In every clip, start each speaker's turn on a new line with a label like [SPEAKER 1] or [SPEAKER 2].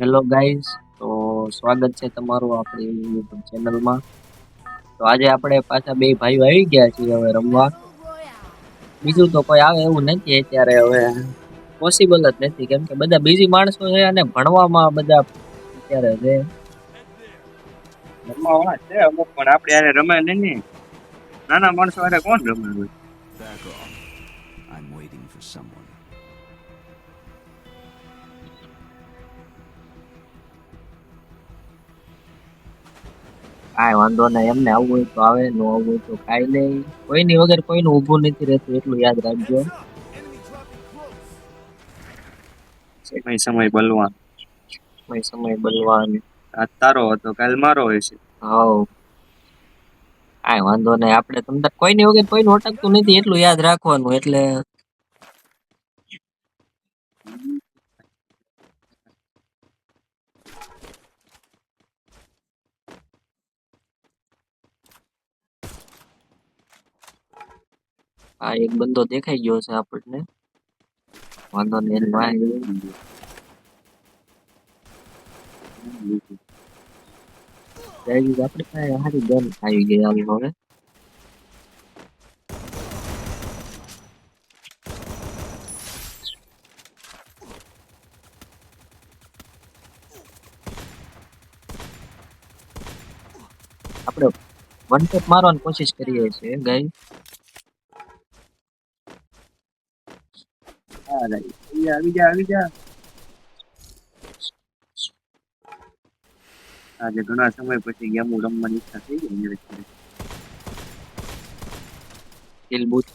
[SPEAKER 1] Hello guys તો સ્વાગત છે તમારું આપણી યુટ્યુબ ચેનલમાં. તો આજે આપણે પાછા બે ભાઈઓ આવી ગયા છીએ હવે રમવા. બીજું તો કોઈ આવે એવું નથી અત્યારે હવે. પોસિબલ જ નથી કેમ કે બધા બીજી માણસો છે અને ભણવામાં બધા અત્યારે છે.
[SPEAKER 2] રમવા છે અમુક પણ આપણે હારે રમે નહીં નાના માણસો કોણ રમે.
[SPEAKER 3] I'm waiting for someone.
[SPEAKER 1] કાંઈ વાંધો નહીં એમને આવવું હોય તો આવે ન આવવું હોય તો કાંઈ નહીં. કોઈની વગર કોઈનું ઊભું નથી રહેતું એટલું યાદ રાખજો.
[SPEAKER 2] સમય સમય બલવાન.
[SPEAKER 1] સમય સમય બલવાન.
[SPEAKER 2] આ તારો હતો કાલ મારો હોય છે.
[SPEAKER 1] હાવ. કાંઈ વાંધો નહીં આપણે તમને કોઈની વગર કોઈનું અટકતું નથી એટલું યાદ રાખવાનું એટલે આ એક બંદો દેખાઈ ગયો છે આપણને. વાંધો નહીં. Guys, પાસે સારી ગન આવી ગઈ આવી હવે. આપણે વન ટેપ મારવાની કોશિશ કરીએ છીએ ગાઈ
[SPEAKER 2] હા right. ઈ આવી જા આવી જા આજે ઘણા સમય પછી ગેમો રમવાની ઈચ્છા થઈ ગઈ મેરે ઘરે.
[SPEAKER 1] કિલ બૂથ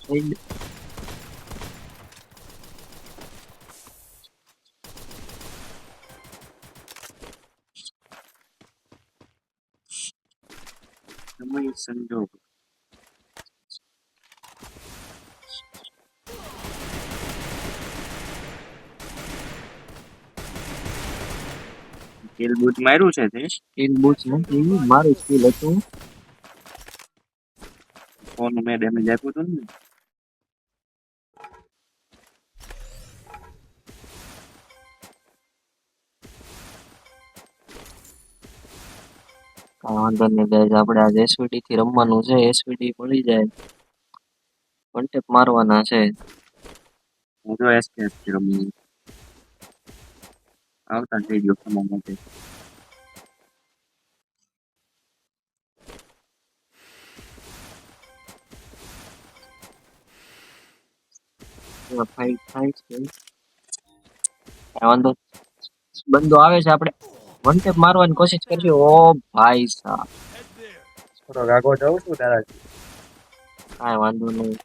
[SPEAKER 2] કિલ બૂટ માર્યું છે તે
[SPEAKER 1] કિલ બૂટ નથી મારું સ્કિલ હતું.
[SPEAKER 2] ફોન મેં ડેમેજ આપ્યું હતું ને.
[SPEAKER 1] વાંધો નહીં ગાઈઝ. આપણે આજે એસવીડી થી રમવાનું છે. એસવીડી મળી જાય. વન મારવાના છે.
[SPEAKER 2] હું તો એસકેએસથી રમું આવતા થઈ ગયો ખમા માટે.
[SPEAKER 1] ફાઇટ થાય છે વાંધો બંદો આવે છે આપણે. વન ટેપ મારવાની કોશિશ કરશું ઓ ભાઈ સાહેબ.
[SPEAKER 2] થોડોક આગો જાઉં છું તારાથી.
[SPEAKER 1] કાંઈ વાંધો નહીં.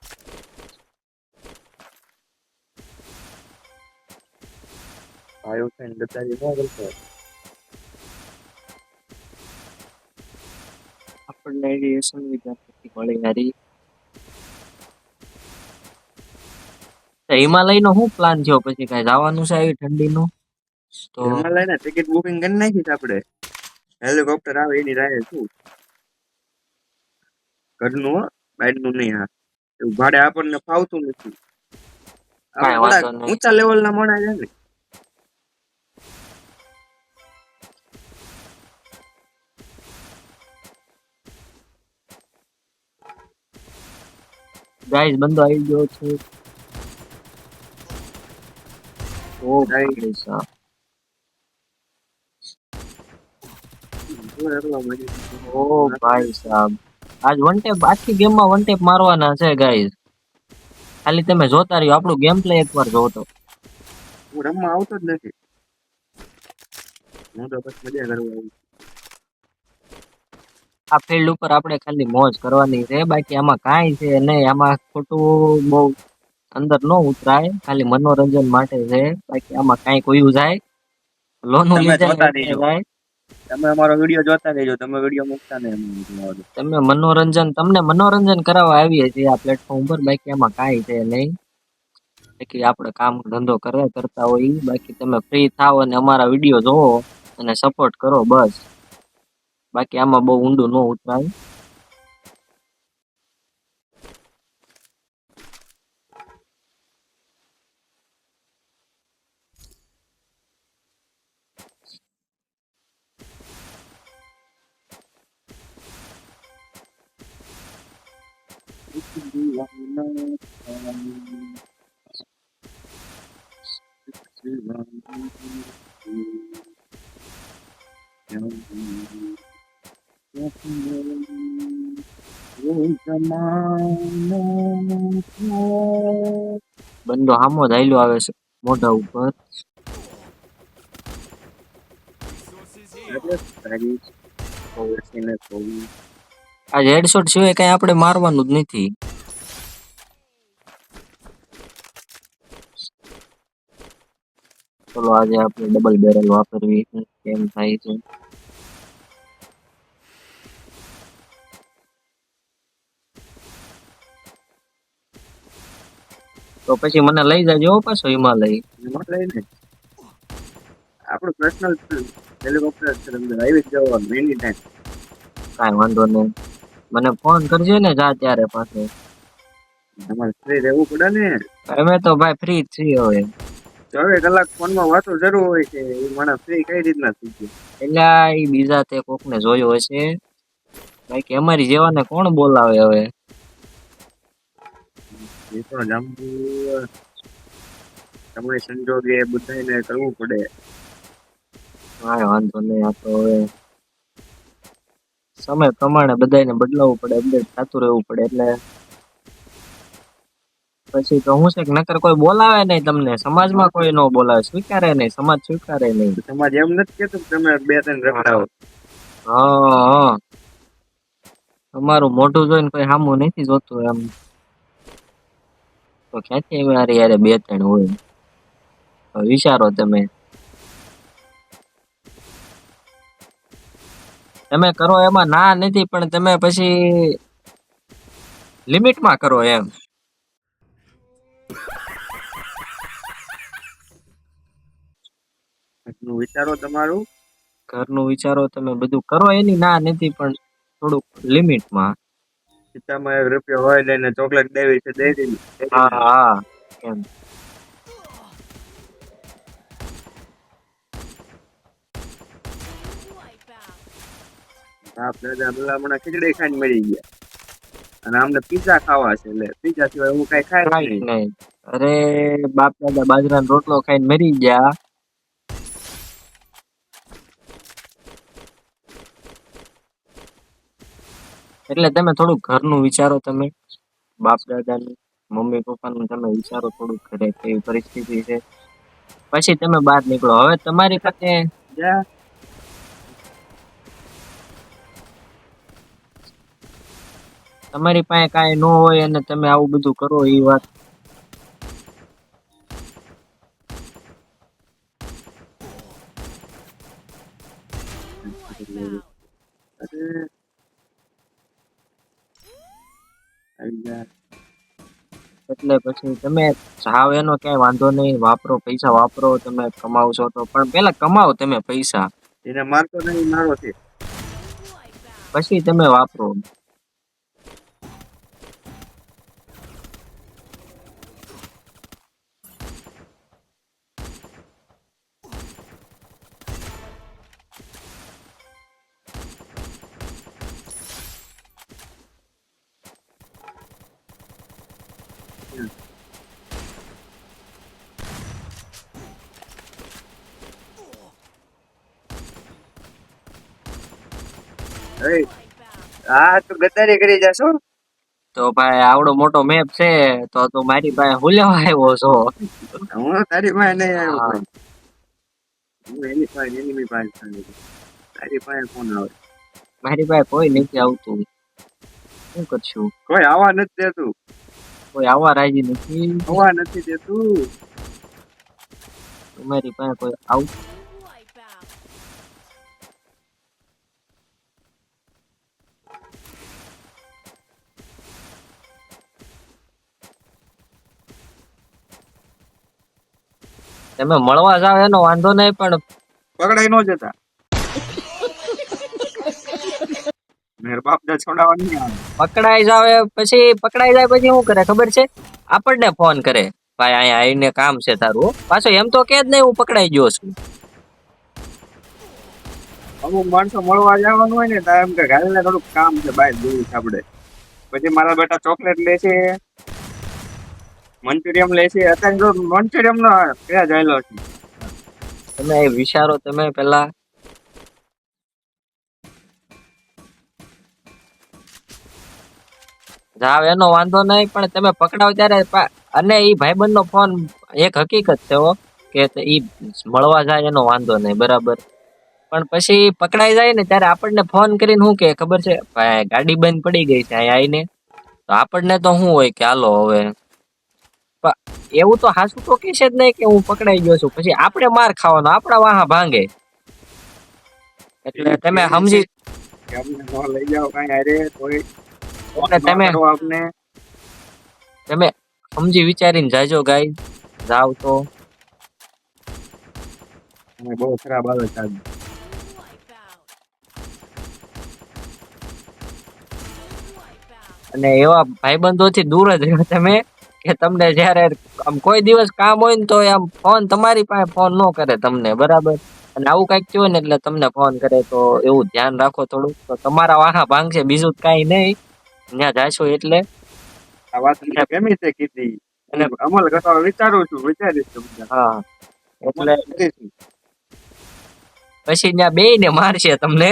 [SPEAKER 2] ભાઈઓ થઈને ગદ્દારી ન કરતો
[SPEAKER 1] આપણને એવી સુવિધા નથી મળી હિમાલય નો શું પ્લાન છે પછી કઈ જવાનું છે આવી ઠંડીનું તો
[SPEAKER 2] હિમાલય ને ટિકિટ બુકિંગ કરી નાખી છે આપણે હેલિકોપ્ટર આવે એની રાહે શું ઘરનું હો બાઈકનું નહીં હા ભાડે આપણને ફાવતું નથી ઊંચા લેવલ ના મોડા છે ને
[SPEAKER 1] ગાઈસ બંદો આવી ગયો છે. ઓ
[SPEAKER 2] ગાઈસ મજા
[SPEAKER 1] ઓ ભાઈ સાહેબ. આજ વન ટેપ આખી ગેમમાં વન ટેપ મારવાના છે ગાઈસ ખાલી તમે જોતા રહ્યો આપણું ગેમ પ્લે એકવાર જોવો તો
[SPEAKER 2] હું રમવા આવતો જ નથી. હું તો બસ મજા કરવા આવું
[SPEAKER 1] આ ફિલ્ડ ઉપર આપણે ખાલી મોજ કરવાની છે. બાકી આમાં કાંઈ છે નહીં. આમાં ખોટું બહુ અંદર ન ઉતરાય. ખાલી મનોરંજન માટે છે. બાકી આમાં કાંઈ કોયું જાય? લોનું. જાય.
[SPEAKER 2] તમે અમારો વીડિયો જોતા રહેજો. તમે વીડિયો મૂકતા નહીં.
[SPEAKER 1] તમે મનોરંજન તમને મનોરંજન કરાવવા આવીએ છીએ આ પ્લેટફોર્મ પર બાકી આમાં કાંઈ છે નહીં. બાકી આપણે કામ ધંધો કરે કરતા હોય બાકી તમે ફ્રી થાવ અને અમારા વીડિયો જોવો અને સપોર્ટ કરો બસ. ಬಾಕಿ ಅಮ್ಮ ಬೋ ಉಂಡು ನೋವು ತಾಯಿ Thank you. બંદો હામો ધાયલો આવે છે, મોઢા ઉપર. આ હેડશોટ સિવાય કઈ આપણે મારવાનું જ નથી. ચલો આજે આપણે ડબલ બેરલ વાપરવી કેમ થાય છે. તો પછી મને લઈ જાજો પાછો હિમાલય.
[SPEAKER 2] હિમાલય લઈને આપણું પર્સનલ હેલિકોપ્ટર છે અંદર આવી જવાનું એની ટાઈમ
[SPEAKER 1] કાંઈ વાંધો નહીં. મને ફોન કરજો ને જા ત્યારે પાછો.
[SPEAKER 2] તમારે ફ્રી રહેવું પડે ને?
[SPEAKER 1] અમે તો ભાઈ ફ્રી જ છીએ હવે.
[SPEAKER 2] ચોવીસ કલાક ફોનમાં વાતો જરૂર હોય છે એ મને ફ્રી કઈ રીતના થઈ ગયું?
[SPEAKER 1] એટલે એ બીજા તે કોકને જોયો હશે. બાકી અમારી જેવાને કોણ બોલાવે હવે?
[SPEAKER 2] સમય સંજોગે બધાને કરવું પડે.
[SPEAKER 1] કાંઈ વાંધો નહીં આ તો હવે સમય પ્રમાણે બધાને બદલાવવું પડે અપડેટ થતું રહેવું પડે એટલે પછી તો હું છે કે નકર કોઈ બોલાવે નહીં તમને સમાજમાં કોઈ ન બોલાવે સ્વીકારે નહીં સમાજ સ્વીકારે નહીં.
[SPEAKER 2] સમાજ એમ નથી કેતો તમે બે ત્રણ રખડાવો.
[SPEAKER 1] હા હા. તમારું મોઢું જોઈને કોઈ સામું નથી જોતું એમ. તો ક્યાંથી એમ યાર બે ત્રણ હોય. વિચારો તમે. તમે કરો એમાં ના નથી પણ તમે પછી લિમિટમાં કરો એમ.
[SPEAKER 2] ઘરનું વિચારો તમારું.
[SPEAKER 1] ઘરનું વિચારો તમે બધું કરો એની ના નથી પણ થોડુંક લિમિટમાં.
[SPEAKER 2] ખિસ્સામાં એક રૂપિયો હોય લઈને ચોકલેટ દેવી છે દઈ દીધી
[SPEAKER 1] હા હા એમ.
[SPEAKER 2] બાપ દાદા હમણાં ખીચડી ખાઈને મરી ગયા. અને અમને પીઝા ખાવા છે એટલે પીઝા સિવાય હું કઈ ખાય નહીં.
[SPEAKER 1] નહીં. અરે બાપ દાદા બાજરાનો રોટલો ખાઈને મરી ગયા. એટલે તમે થોડું ઘરનું વિચારો તમે. બાપ દાદાનું મમ્મી પપ્પાનું તમે વિચારો થોડું ઘરે કેવી પરિસ્થિતિ છે. પછી તમે બહાર નીકળો. હવે તમારી પાસે તમારી પાસે કાંઈ ન હોય અને તમે આવું બધું કરો એ વાત.
[SPEAKER 2] અરે આવી જાય
[SPEAKER 1] એટલે પછી તમે જાવ એનો ક્યાંય વાંધો નહીં વાપરો પૈસા વાપરો તમે કમાવશો તો. પણ પેલા કમાવો તમે પૈસા.
[SPEAKER 2] એને મારતો નહીં મારો છે.
[SPEAKER 1] પછી તમે વાપરો.
[SPEAKER 2] હા. તું ગદ્દારી કરી જાશો?
[SPEAKER 1] તો ભાઈ આવડો મોટો મેપ છે તો તો મારી પાસે હુલ્યો આવ્યો છો.
[SPEAKER 2] હું તારી પાસે નહીં આવ્યો
[SPEAKER 1] હું.
[SPEAKER 2] એની પાસે એની પાસે આવ્યો તારી પાસે કોણ આવે?
[SPEAKER 1] મારી પાસે કોઈ નથી આવતું. શું કરશું?
[SPEAKER 2] કોઈ આવા નથી દેતું.
[SPEAKER 1] કોઈ આવવા રાજી નથી
[SPEAKER 2] આવા નથી દેતું
[SPEAKER 1] તમારી પાસે કોઈ આવ તમે મળવા જાવ એનો વાંધો નહીં પણ
[SPEAKER 2] પકડાઈ ન જતા મેર બાપ છોડાવવા નહીં આવે.
[SPEAKER 1] પકડાઈ જાવે પછી પકડાઈ જાય પછી શું કરે? ખબર છે? આપણને ફોન કરે. ભાઈ અહીંયા આવીને કામ છે તારું પાછો એમ તો કે જ નહીં હું પકડાઈ ગયો છું.
[SPEAKER 2] અમુક માણસો મળવા જવાનું હોય ને તો એમ કે ઘરે ને થોડુંક કામ છે બાય જોયું છે આપણે. પછી મારા બેટા ચોકલેટ લે છે. મંચુરિયમ લે છે. અત્યારે જો મંચુરિયમ નો ક્યાં જાયેલો છે?
[SPEAKER 1] તમે વિચારો તમે પેલા જાવ એનો વાંધો નહીં પણ તમે પકડાવ ત્યારે અને એ ભાઈબંધ નો ફોન એક હકીકત છે કે ઈ મળવા જાય એનો વાંધો નહીં બરાબર. પણ પછી પકડાઈ જાય ને ત્યારે આપણને ફોન કરીને શું કે ખબર છે? ભાઈ ગાડી બંધ પડી ગઈ છે અહીંયા આવીને તો આપણને તો શું હોય કે હાલો હવે. એવું તો હાસું તો કહેશે જ નહીં કે હું પકડાઈ ગયો છું પછી આપણે માર ખાવાનો આપણા વાહા ભાંગે. એટલે તમે સમજી
[SPEAKER 2] લઈ જાઓ કઈ અરે કોઈ
[SPEAKER 1] તમે?
[SPEAKER 2] આપને?
[SPEAKER 1] તમે સમજી વિચારીને જાજો ગાઈ જાવ તો.
[SPEAKER 2] બહુ ખરાબ આવે છે.
[SPEAKER 1] અને એવા ભાઈબંધોથી દૂર જ રહ્યો તમે કે તમને જ્યારે આમ કોઈ દિવસ કામ હોય ને તો આમ ફોન તમારી પાસે ફોન ન કરે તમને બરાબર? અને આવું કંઈક થયું ને એટલે તમને ફોન કરે તો એવું ધ્યાન રાખો થોડુંક. તો તમારા વાહા ભાંગશે બીજું કઈ નહીં. ત્યાં જાશો એટલે
[SPEAKER 2] આ વાત મને ગમી છે કીધી? અને
[SPEAKER 1] અને-
[SPEAKER 2] અમલ કરવા વિચારું છું વિચારીશ તમને
[SPEAKER 1] હા એટલે પછી ત્યાં બે ને મારશે તમને.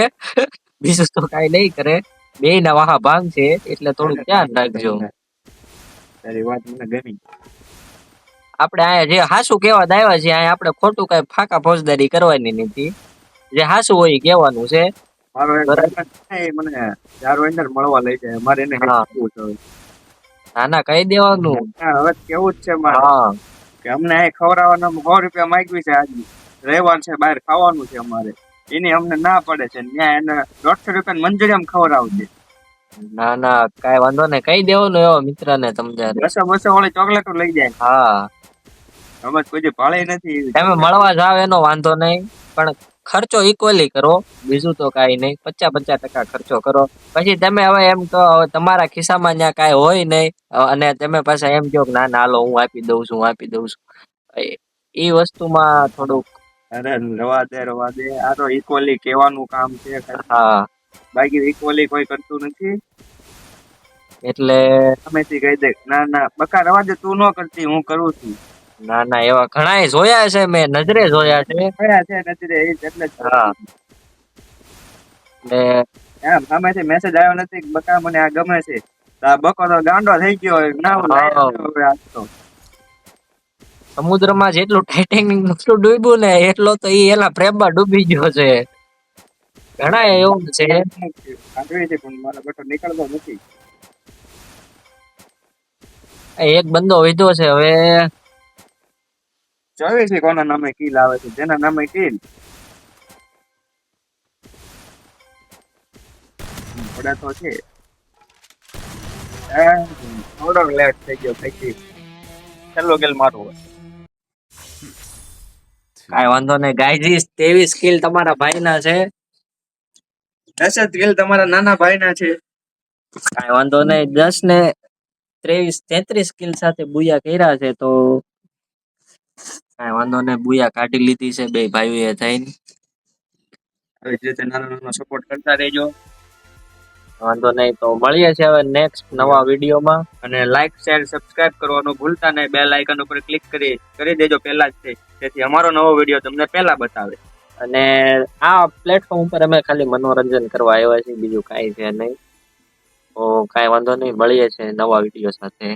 [SPEAKER 1] બીજું તો કઈ નહીં કરે. બે ના વાહા ભાંગશે એટલે થોડુંક ધ્યાન રાખજો.
[SPEAKER 2] તારી વાત મને ગમી.
[SPEAKER 1] આપણે અહીંયા જે હાસુ કેવા દાવ્યા છે અહીંયા આપણે ખોટું કઈ ફાકા ફોજદારી કરવાની નથી. જે હાસુ હોય ઈ કહેવાનું છે.
[SPEAKER 2] મારો એક
[SPEAKER 1] બરાબર.
[SPEAKER 2] ભાઈબંધ છે, એ મને ચાર અંદર મળવા લઈ જાય. મારે એને
[SPEAKER 1] હા.
[SPEAKER 2] છે
[SPEAKER 1] ના ના કહી દેવાનું.
[SPEAKER 2] હવે કેવું જ છે મારે. કે અમને અહીં ખવડાવવાના સો રૂપિયા માંગવી છે આજે. રવિવાર છે બહાર ખાવાનું છે અમારે. એની અમને ના પડે છે. ત્યાં એને દોઢસો રૂપિયા મંજૂરી આમ ખવડાવજે.
[SPEAKER 1] ના ના કઈ વાંધો નહીં. કહી દેવાનું એવો મિત્ર ને સમજારે
[SPEAKER 2] બસો બસો વાળી ચોકલેટો લઈ જાય.
[SPEAKER 1] હા.
[SPEAKER 2] અમે કોઈ ભાળે નથી
[SPEAKER 1] તમે મળવા જાવ એનો વાંધો નહીં. પણ ખર્ચો ઇક્વલી કરો. બીજું તો કાંઈ નહીં. પચાસ પચાસ ટકા ખર્ચો કરો. પછી તમે હવે એમ તો તમારા ખિસ્સામાં ત્યાં કાંઈ હોય નહીં. અને તમે પાછા એમ કહો કે ના ના હાલો હું આપી દઉં છું હું આપી દઉં છું. એ- વસ્તુમાં થોડુંક
[SPEAKER 2] અરે રવા દે રવા દે. આ તો ઇક્વલી કહેવાનું કામ છે.
[SPEAKER 1] હા.
[SPEAKER 2] બાકી ઇક્વલી કોઈ કરતું નથી.
[SPEAKER 1] એટલે
[SPEAKER 2] સામેથી કહી દે. ના ના બકા રવા દે તું ન કરતી હું કરું છું.
[SPEAKER 1] ના ના એવા ઘણાય જોયા છે મેં નજરે જોયા છે.
[SPEAKER 2] જોયા છે નથી રે એ જ. એટલે
[SPEAKER 1] હા. એટલે
[SPEAKER 2] સામેથી મેસેજ આવ્યો નથી કે બકા મને આ ગમે છે. આ બકો તો ગાંડો થઈ ગયો ના
[SPEAKER 1] સમુદ્રમાં જેટલું ટાઇટેનિકનું ડૂબ્યું ને એટલો તો ઈ એના પ્રેમમાં ડૂબી ગયો છે. ઘણા એવું છે.
[SPEAKER 2] છે પણ મારો બટો નીકળતો નથી.
[SPEAKER 1] એક બંદો વિધો છે હવે
[SPEAKER 2] જોઈએ છે કોના નામે કિલ આવે છે? જેના નામે કિલ? પડે તો છે. હે, થોડોક લેટ થઈ ગયો પછી છેલ્લો ગેલ મારું
[SPEAKER 1] કાઈ વાંધો નહીં. ગાયજી તેવી કિલ તમારા ભાઈના છે.
[SPEAKER 2] દસ જ ગેલ તમારા નાના ભાઈના છે.
[SPEAKER 1] કાઈ વાંધો નહીં. દસ ને ત્રેવીસ તેત્રીસ સ્કિલ સાથે બુયા કર્યા છે તો કાઈ વાંધો નહીં બુયા કાઢી લીધી છે બે ભાઈઓએ થઈને.
[SPEAKER 2] આવી જ રીતે નાનો નાનો સપોર્ટ કરતા રહેજો.
[SPEAKER 1] વાંધો નહીં તો મળીએ છીએ હવે નેક્સ્ટ નવા વિડીયોમાં.
[SPEAKER 2] અને લાઇક શેર સબસ્ક્રાઇબ કરવાનું ભૂલતા નહીં. બેલ આઇકન ઉપર ક્લિક કરી કરી દેજો પહેલા જ તેથી અમારો નવો વીડિયો તમને પહેલા બતાવે.
[SPEAKER 1] અને આ પ્લેટફોર્મ ઉપર અમે ખાલી મનોરંજન કરવા આવ્યા છીએ બીજું કાંઈ છે નહીં. તો કાંઈ વાંધો નહીં મળીએ છીએ નવા વીડિયો સાથે.